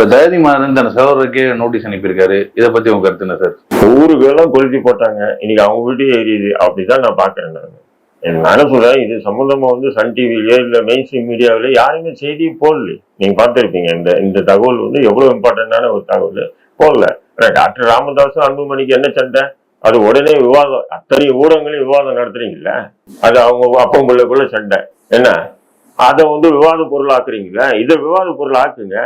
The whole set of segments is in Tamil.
இப்ப தயதி மாறன் தன் சகோதரருக்கே நோட்டீஸ் அனுப்பியிருக்காரு. இதை பத்தி உங்க கருத்து என்ன சார் ஊருக்கெல்லாம் கொளுத்தி போட்டாங்க. இன்னைக்கு அவங்க வீட்டையும் எரியுது. அப்படிதான் நான் பாக்குறேன் நான். நான் சொல்றேன் இது சம்பந்தமா வந்து சன் டிவிலயோ இல்ல மெயின் ஸ்ட்ரீம் மீடியாவில யாருமே செய்தி போடல. நீங்க பார்த்துருப்பீங்க இந்த இந்த தகவல் வந்து எவ்வளவு இம்பார்ட்டன்டான ஒரு தகவல். போடல. ஆனா டாக்டர் ராமதாஸும் அன்புமணிக்கு என்ன சண்டை? அது உடனே விவாதம். அத்தனை ஊடகங்களையும் விவாதம் நடத்துறீங்கல்ல? அது அவங்க அப்பம் பிள்ளைக்குள்ள சண்டை. என்ன? அதை வந்து விவாத பொருள் ஆக்குறீங்களா இதை விவாத பொருள் ஆக்குங்க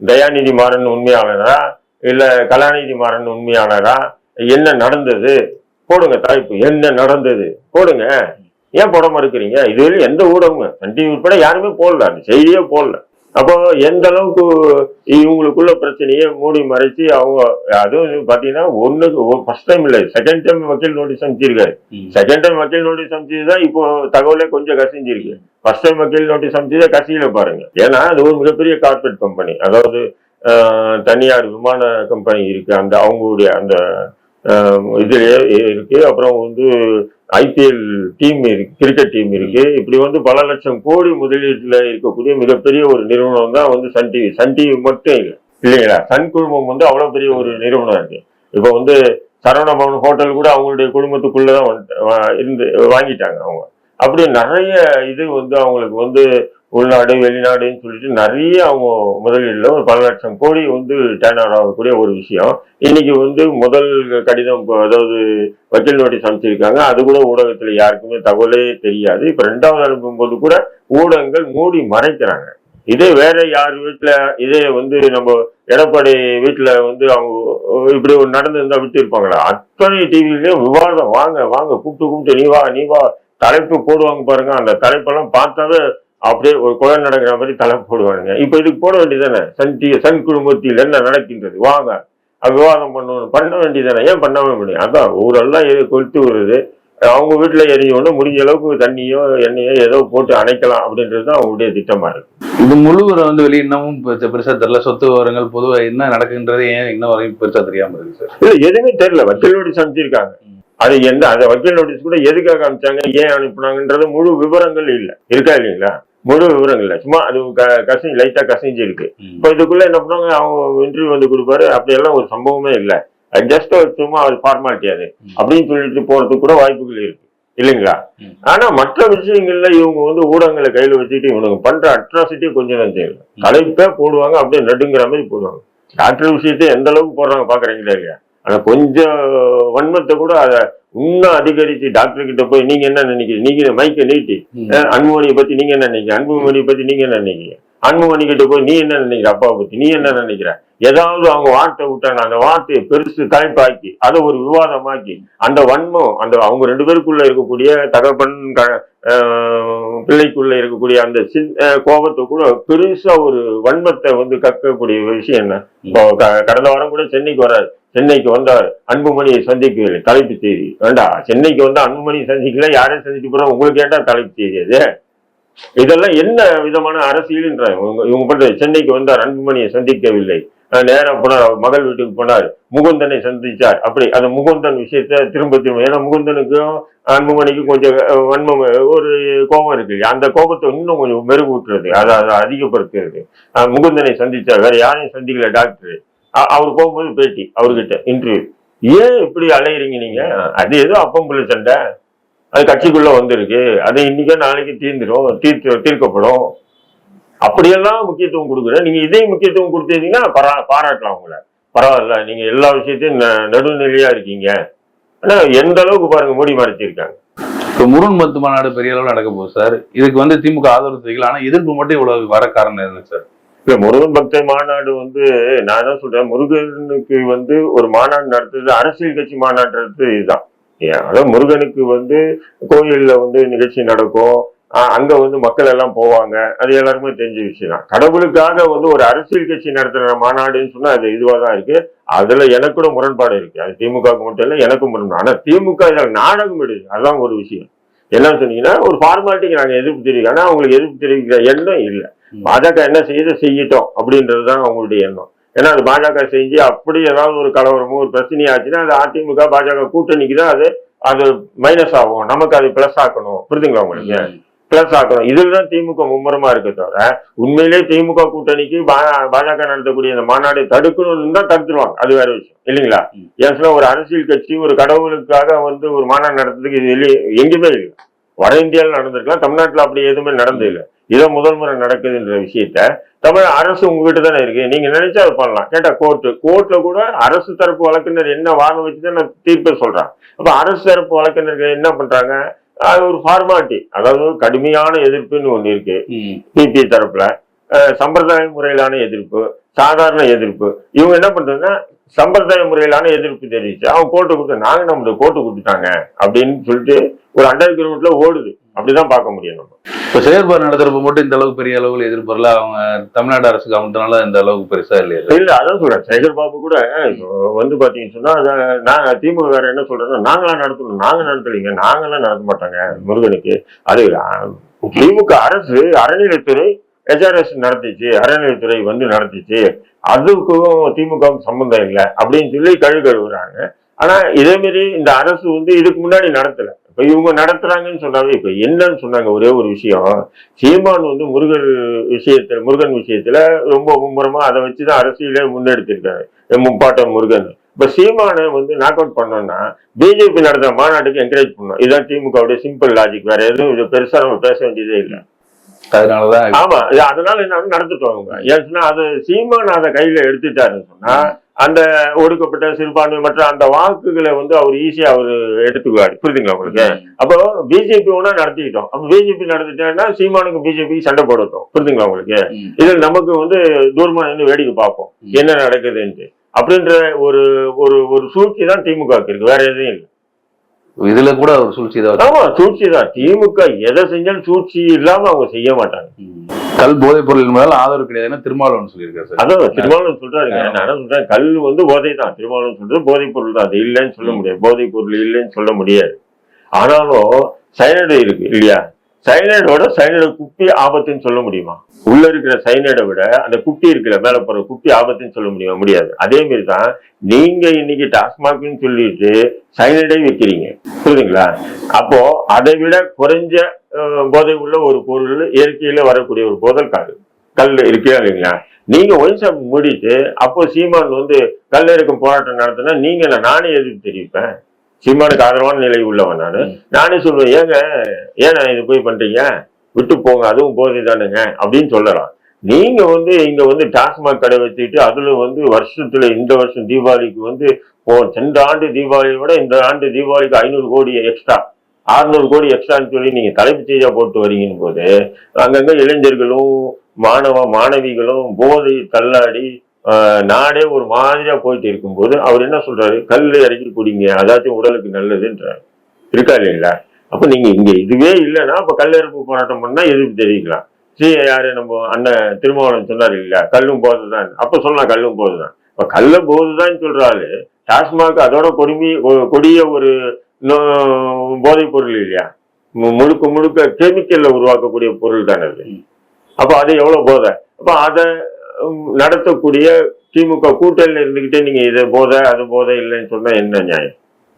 தயாநிதி மாறன் உண்மையாளரா? இல்ல கலாநிதி மாறன் உண்மையாளரா? என்ன நடந்தது? போடுங்க தலைப்பு. என்ன நடந்தது? போடுங்க. ஏன் போட மறுக்கிறீங்க இதுவரையும் எந்த ஊடகமும் சன் டிவி உட்பட யாருமே போடல. அந்த செய்தியே போடல. அப்போ எந்த அளவுக்கு இவங்களுக்குள்ள பிரச்சனையை மூடி மறைச்சு அவங்க அதுவும் பாத்தீங்கன்னா ஒண்ணுக்கு ஃபர்ஸ்ட் டைம் இல்லை. செகண்ட் டைம் வக்கீல் நோட்டீஸ் அனுப்பிச்சிருக்காரு. செகண்ட் டைம் வக்கீல் நோட்டீஸ் அனுப்பிச்சதுதான் இப்போ தகவலே கொஞ்சம் கசிஞ்சிருக்கு. ஃபர்ஸ்ட் டைம் வக்கீல் நோட்டீஸ் அனுப்பிச்சதே கசியில பாருங்க. ஏன்னா அது ஒரு மிகப்பெரிய கார்பரேட் கம்பெனி அதாவது தனியார் விமான கம்பெனி இருக்கு. அந்த அவங்களுடைய அந்த இதுலயே இருக்கு. அப்புறம் வந்து ஐபிஎல் டீம் இருக்கு கிரிக்கெட் டீம் இருக்கு. இப்படி வந்து பல லட்சம் கோடி முதலீட்டுல இருக்கக்கூடிய மிகப்பெரிய ஒரு நிறுவனம் தான் வந்து சன் டிவி. சன் டிவி மட்டும் இல்லை. இல்லைங்களா? சன் குழுமம் வந்து அவ்வளவு பெரிய ஒரு நிறுவனம் இருக்கு இப்போ வந்து சரவணபவன் ஹோட்டல் கூட அவங்களுடைய குடும்பத்துக்குள்ளதான் வந்து- வா- இருந்து வாங்கிட்டாங்க அவங்க. அப்படி நிறைய இது வந்து அவங்களுக்கு வந்து உள்நாடு வெளிநாடுன்னு சொல்லிட்டு நிறைய அவங்க முதலீடுல ஒரு பல லட்சம் கோடி வந்து டேர்ன் ஓவர் ஆகக்கூடிய ஒரு விஷயம். இன்னைக்கு வந்து முதல் கடிதம் அதாவது வக்கீல் நோட்டீஸ் அனுப்பிச்சிருக்காங்க. அது கூட ஊடகத்துல யாருக்குமே தகவலே தெரியாது. இப்ப ரெண்டாவது அனுப்பும்போது கூட ஊடகங்கள் மூடி மறைக்கிறாங்க. இதே வேற யார் வீட்டுல இதே வந்து நம்ம எடப்பாடி வீட்டுல வந்து அவங்க இப்படி ஒரு நடந்திருந்தா விட்டு இருப்பாங்களா அத்தனை டிவிலயும் விவாதம். வாங்க வாங்க கூப்பிட்டு கூப்பிட்டு நீ வா நீ வா தலைப்பு போடுவாங்க பாருங்க அந்த தலைப்பெல்லாம் பார்த்தாவே அப்படியே ஒரு குழந்தை நடக்கிற மாதிரி தலைப்பு போடுவாங்க இப்ப இதுக்கு போட வேண்டியதானே சன் டி சன் குடும்பத்தில் என்ன நடக்கின்றது? வாங்க விவாதம் பண்ணணும். பண்ண வேண்டியதானே ஏன் பண்ணாம முடியும் அதான் ஊரெல்லாம் எது கொளுத்து வருது அவங்க வீட்டுல எரிஞ்சோன்னு முடிஞ்ச அளவுக்கு தண்ணியோ எண்ணெயோ ஏதோ போட்டு அணைக்கலாம் அப்படின்றது தான் அவங்களுடைய திட்டமா இருக்கு. இது முழுவரை வந்து வெளியே இன்னமும் பெருசா- பெருசா தெரியல. சொத்து விவரங்கள் பொதுவா என்ன நடக்குன்றது ஏன் இன்னும் வரைக்கும் பெருசா தெரியாம இருக்கு சார்? இல்ல எதுவுமே தெரியல. வக்கீல் நோட்டீஸ் அனுப்பிச்சிருக்காங்க அது எந்த அந்த வக்கீல் நோட்டீஸ் கூட எதுக்காக அனுப்பிச்சாங்க ஏன் அனுப்புனாங்கன்றது முழு விவரங்கள் இல்ல. இருக்கா இல்லைங்களா? முழு விவரங்கள் இல்ல. சும்மா அது க- கசி லைட்டா கசிஞ்சு இருக்கு. இப்போ இதுக்குள்ள என்ன பண்ணாங்க அவங்க இன்டர்வியூ வந்து கொடுப்பாரு. அப்படியெல்லாம் ஒரு சம்பவமே இல்ல. ஜஸ்ட் சும்மா அது ஃபார்மாலிட்டி அது. அப்படின்னு சொல்லிட்டு போறதுக்கு கூட வாய்ப்புகள் இருக்கு. இல்லைங்களா. ஆனா மற்ற விஷயங்கள்ல இவங்க வந்து ஊடகங்களை கையில வச்சுட்டு இவனுக்கு பண்ற அட்ராசிட்டி கொஞ்சம் தான் செய்யல தலைப்பே போடுவாங்க அப்படியே நடுங்கிற மாதிரி போடுவாங்க. டாக்டர் விஷயத்தை எந்த அளவுக்கு போடுறாங்க பாக்குறீங்களா இல்லையா? ஆனா கொஞ்சம் வன்மத்தை கூட அதை இன்னும் அதிகரிச்சு டாக்டர் கிட்ட போய் நீங்க என்ன நினைக்கிறீங்க? நீங்க மைக்க நீட்டி அன்புமணியை பத்தி நீங்க என்ன நினைக்கிறீங்க? அன்புமணியை பத்தி நீங்க என்ன நினைக்கிறீங்க? அன்புமணி கிட்ட போய் நீ என்ன நினைக்கிற? அப்பாவை பத்தி நீ என்ன நினைக்கிற? ஏதாவது அவங்க வார்த்தை விட்டாங்க அந்த வார்த்தையை பெருசு தலைப்பாக்கி அதை ஒரு விவாதமாக்கி அந்த வன்மம் அந்த அவங்க ரெண்டு பேருக்குள்ள இருக்கக்கூடிய தகப்பன் க- பிள்ளைக்குள்ள இருக்கக்கூடிய அந்த கோபத்தை கூட பெருசா ஒரு வன்மத்தை வந்து கக்கக்கூடிய விஷயம் என்ன? கடந்த வாரம் கூட சென்னைக்கு வராரு. சென்னைக்கு வந்தார் அன்புமணியை சந்திக்கவில்லை தலைப்பு செய்தி. வேண்டா சென்னைக்கு வந்தா அன்புமணியை சந்திக்கல யாரையும் சந்திக்க போறோம்? உங்களுக்கு ஏண்டா தலைப்பு செய்தி அது? இதெல்லாம் என்ன விதமான அரசியல்ன்ற இவங்க பண்றது? சென்னைக்கு வந்தார் அன்புமணியை சந்திக்கவில்லை. நேரம் போனார் அவர் மகள் வீட்டுக்கு போனார். முகுந்தனை சந்திச்சார். அப்படி அந்த முகுந்தன் விஷயத்த திரும்ப திரும்ப ஏன்னா முகுந்தனுக்கும் அன்புமணிக்கும் கொஞ்சம் வன்மம் ஒரு கோபம் இருக்கு அந்த கோபத்தை இன்னும் கொஞ்சம் மெருகூட்டுறது அதை அதை அதிகப்படுத்துறது. முகுந்தனை சந்திச்சார். வேற யாரையும் சந்திக்கல டாக்டர். அவர் போகும்போது பேட்டி அவர்கிட்ட இன்டர்வியூ ஏன் இப்படி அலையிறீங்க நீங்க? அது ஏதோ அப்பம்புள்ள சண்டை. அது கட்சிக்குள்ள வந்திருக்கு. அது இன்னைக்கோ நாளைக்கு தீர்ந்துடும் தீர்த்து தீர்க்கப்படும். அப்படியெல்லாம் முக்கியத்துவம் கொடுக்குறேன் நீங்க இதையும் முக்கியத்துவம் கொடுத்தீங்கன்னா பரா பாராட்டலாம் உங்களை. பரவாயில்ல நீங்க எல்லா விஷயத்தையும் ந- நடுநிலையா இருக்கீங்க. ஆனா எந்த அளவுக்கு பாருங்க மூடி மறைச்சிருக்காங்க. இப்போ முருகன் மத்து மாநாடு பெரிய அளவில் நடக்க போகுது சார். இதுக்கு வந்து திமுக ஆதரவு தெரிவிக்கல ஆனால் எதிர்ப்பு மட்டும் இவ்வளவு வர காரணம் என்ன சார்? இல்ல முருகன் பக்தர் மாநாடு வந்து நான் என்ன சொல்றேன் முருகனுக்கு வந்து ஒரு மாநாடு நடத்துறது அரசியல் கட்சி மாநாடு நடத்துறது இதுதான். ஏன், அதாவது முருகனுக்கு வந்து கோயில்ல வந்து நிகழ்ச்சி நடக்கும். அங்க வந்து மக்கள் எல்லாம் போவாங்க. அது எல்லாருமே தெரிஞ்ச விஷயம் தான். கடவுளுக்காக வந்து ஒரு அரசியல் கட்சி நடத்துற மாநாடுன்னு சொன்னா அது இதுவா தான் இருக்கு. அதுல எனக்கு கூட முரண்பாடு இருக்கு. அது திமுகவுக்கு மட்டும் இல்லை எனக்கும் முரண்பாடு. ஆனா திமுக இதில் நாடகம் எடுக்கு அதான் ஒரு விஷயம். என்ன சொன்னீங்கன்னா ஒரு ஃபார்மாலிட்டிக்கு நாங்க எதிர்ப்பு தெரிவிக்கிறோம். ஆனா அவங்களுக்கு எதிர்ப்பு தெரிவிக்கிற எண்ணம் இல்லை. பாஜக என்ன செய்யுது செய்யட்டும் அப்படின்றதுதான் அவங்களுடைய எண்ணம். ஏன்னா அது பாஜக செஞ்சு அப்படி ஏதாவது ஒரு கலவரமோ ஒரு பிரச்சனை ஆச்சுன்னா அது அதிமுக பாஜக கூட்டணிக்கு தான் அது அது மைனஸ் ஆகும். நமக்கு அது பிளஸ் ஆக்கணும். புரியுதுங்களா உங்களுக்கு? பிளஸ் ஆக்கணும். இதுல தான் திமுக மும்முரமா இருக்க தவிர உண்மையிலே திமுக கூட்டணிக்கு பாஜக நடத்தக்கூடிய இந்த மாநாடை தடுக்கணும்னு தான் தடுத்துருவாங்க. அது வேற விஷயம். இல்லைங்களா? ம். ஏன் சொன்னா ஒரு அரசியல் கட்சி ஒரு கடவுளுக்காக வந்து ஒரு மாநாடு நடத்துறதுக்கு இது எங்கேயுமே இல்லை. வட இந்தியாவில் நடந்திருக்கலாம் தமிழ்நாட்டுல அப்படி எதுவுமே நடந்தது இல்லை இதை முதல் முறை நடக்குதுன்ற விஷயத்த தமிழ் அரசு உங்ககிட்ட தானே இருக்கு. நீங்க நினைச்சா அது பண்ணலாம். கேட்டா கோர்ட்டு கோர்ட்ல கூட அரசு தரப்பு வழக்கறிஞர் என்ன வாதம் வச்சுதான் நான் தீர்ப்பை சொல்றேன். அப்ப அரசு தரப்பு வழக்கறிஞர்கள் என்ன பண்றாங்க? அது ஒரு ஃபார்மாலிட்டி அதாவது கடுமையான எதிர்ப்புன்னு ஒண்ணு இருக்கு. பிபி தரப்புல. சம்பிரதாய முறையிலான எதிர்ப்பு சாதாரண எதிர்ப்பு. இவங்க என்ன பண்றாங்கன்னா சம்பிரதாய முறையிலான எதிர்ப்பு தெரிவிச்சு அவங்க கோர்ட்டு கொடுத்து நாங்க நம்மளுக்கு கோர்ட்டு கொடுத்துட்டாங்க அப்படின்னு சொல்லிட்டு ஒரு அண்டர் கிரவுண்ட்ல ஓடுது. அப்படிதான் பார்க்க முடியும் நம்ம. இப்ப செயற்பாடு நடத்துறப்ப மட்டும் இந்த அளவுக்கு பெரிய அளவுல எதிர்ப்பு அவங்க தமிழ்நாடு அரசு கவனத்தினால இந்த அளவுக்கு பெருசா இல்லையா இல்ல? அதான் சொல்றேன். சேகர் பாபு கூட வந்து பாத்தீங்கன்னு சொன்னா நான் திமுக வேற என்ன சொல்றேன்னா நாங்களாம் நடத்தணும். நாங்க நடத்தலைங்க. நாங்களாம் நடத்த மாட்டாங்க முருகனுக்கு. அது திமுக அரசு அறநிலைத்துறை ஹெச்ஆர்எஸ் நடத்திச்சு அறநிலைத்துறை வந்து நடத்திச்சு அதுக்கும் திமுகவுக்கும் சம்பந்தம் இல்லை அப்படின்னு சொல்லி கழு கழுவுறாங்க. ஆனா இதே மாதிரி இந்த அரசு வந்து இதுக்கு முன்னாடி நடத்தல. இப்ப இவங்க நடத்துறாங்கன்னு சொன்னாவே இப்ப என்னன்னு சொன்னாங்க ஒரே ஒரு விஷயம். சீமான் வந்து முருகன் விஷயத்துல முருகன் விஷயத்துல ரொம்ப மும்முரமா அதை வச்சுதான் அரசியலே முன்னெடுத்திருக்காரு. முப்பாட்டம் முருகன். இப்ப சீமானை வந்து நாக் அவுட் பண்ணோம்னா பிஜேபி நடத்த மாநாட்டுக்கு என்கரேஜ் பண்ணோம் இதுதான் திமுகவுடைய சிம்பிள் லாஜிக் வேற எதுவும் இது பெருசா நம்ம பேச வேண்டியதே இல்லை. அதனாலதான் ஆமா அதனால என்ன நடந்துட்டோம் அவங்க. ஏன்னு அது சீமான் அதை கையில எடுத்துட்டாருன்னு சொன்னா அந்த ஒடுக்கப்பட்ட சிறுபான்மை மற்ற அந்த வாக்குகளை வந்து அவர் ஈஸியா அவர் எடுத்துக்குவாரு. புரியுதுங்களா உங்களுக்கு? அப்போ பிஜேபி ஒண்ணா நடத்திக்கிட்டோம். அப்ப பிஜேபி நடத்திட்டேன்னா சீமானுக்கு பிஜேபி சண்டை போடட்டும். புரியுதுங்களா உங்களுக்கு? ம். இது நமக்கு வந்து தூரமா நின்று வேடிக்கை பார்ப்போம். என்ன நடக்குதுன்ட்டு. அப்படின்ற ஒரு ஒரு ஒரு சூழ்ச்சி தான் திமுக இருக்கு. வேற எதுவும் இல்லை. இதுல கூட ஒரு சூழ்ச்சி தான் ஆமா சூழ்ச்சி தான் திமுக எதை செஞ்சாலும் சூழ்ச்சி இல்லாம அவங்க செய்ய மாட்டாங்க. கல் போதைப் பொருள் மேல ஆதரவு கிடையாதுன்னு திருமாவளவன் சொல்லியிருக்காரு சார். அதான் திருமாவளவன் சொல்றாருங்க நான் என்ன சொல்றேன்? கல் வந்து போதை தான் திருமாவளவன் சொல்றது போதைப் பொருள் தான். அது இல்லைன்னு சொல்ல முடியாது. போதைப் பொருள் இல்லைன்னு சொல்ல முடியாது. ஆனாலும் சைனடு இருக்கு இல்லையா? சைனைடோட சைனடு குப்பி ஆபத்துன்னு சொல்ல முடியுமா? உள்ள இருக்கிற சைனைடை விட அந்த குப்பி இருக்கிற மேல போற குப்பி ஆபத்துன்னு சொல்ல முடியுமா? முடியாது. அதே மாதிரி தான் நீங்க இன்னைக்கு டாஸ்மாக்னு சொல்லிட்டு சைனைடை வைக்கிறீங்க. புரியுதுங்களா? அப்போ அதை விட குறைஞ்ச போதை உள்ள ஒரு பொருள் இயற்கையில வரக்கூடிய ஒரு போதல் காடு கல் இருக்கா இல்லைங்களா? நீங்க ஒயின் ஷாப் மூடிட்டு அப்போ சீமான் வந்து கல் இருக்கும் போராட்டம் நடத்தினா நீங்க நானே எதுக்கு தெரிவிப்பேன்? சீமானுக்கு ஆதரவான நிலை உள்ளவன் நானு. நானே சொல்லுவேன் ஏங்க ஏன் இது போய் பண்றீங்க? விட்டு போங்க அதுவும் போதை தானுங்க அப்படின்னு சொல்லலாம். நீங்க வந்து இங்க வந்து டாஸ்மாக் கடை வச்சுட்டு அதுல வந்து வருஷத்துல இந்த வருஷம் தீபாவளிக்கு வந்து போ சென்ற ஆண்டு தீபாவளியை விட இந்த ஆண்டு தீபாவளிக்கு ஐநூறு கோடி எக்ஸ்ட்ரா அறுநூறு கோடி எக்ஸ்ட்ரான்னு சொல்லி நீங்க தலைப்புச் செய்தியா போட்டு வரீங்கன்னு போது அங்கங்க இளைஞர்களும் மாணவ மாணவிகளும் போதை தள்ளாடி நாடே ஒரு மாதிரியா போயிட்டு இருக்கும்போது அவர் என்ன சொல்றாரு? கல் இறக்கி குடிங்க அதாச்சும் உடலுக்கு நல்லதுன்றாரு. இருக்கா இல்லைங்களா? அப்ப நீங்க இங்க இதுவே இல்லைன்னா அப்ப கல்லெடுப்பு போராட்டம் பண்ணா எதிர்ப்பு தெரிவிக்கலாம் ஸ்ரீ யாரு நம்ம அண்ணன் திருமாவளவன் சொன்னாரு இல்ல கல்லும் போதுதான். அப்ப சொல்லலாம் கல்லும் போதுதான். இப்ப கல்ல போதுதான் சொல்றாரு டாஸ்மாக் அதோட கொடுமை கொடிய ஒரு போதைப் பொருள் இல்லையா? முழுக்க முழுக்க கெமிக்கல்ல உருவாக்கக்கூடிய பொருள் தானே அது. அப்ப அது எவ்வளவு போதை? அப்ப அதை நடத்தக்கூடிய திமுக கூட்டணியில் இருந்துகிட்டே நீங்க இது போதை அது போதை இல்லைன்னு சொன்னா என்ன நியாயம்?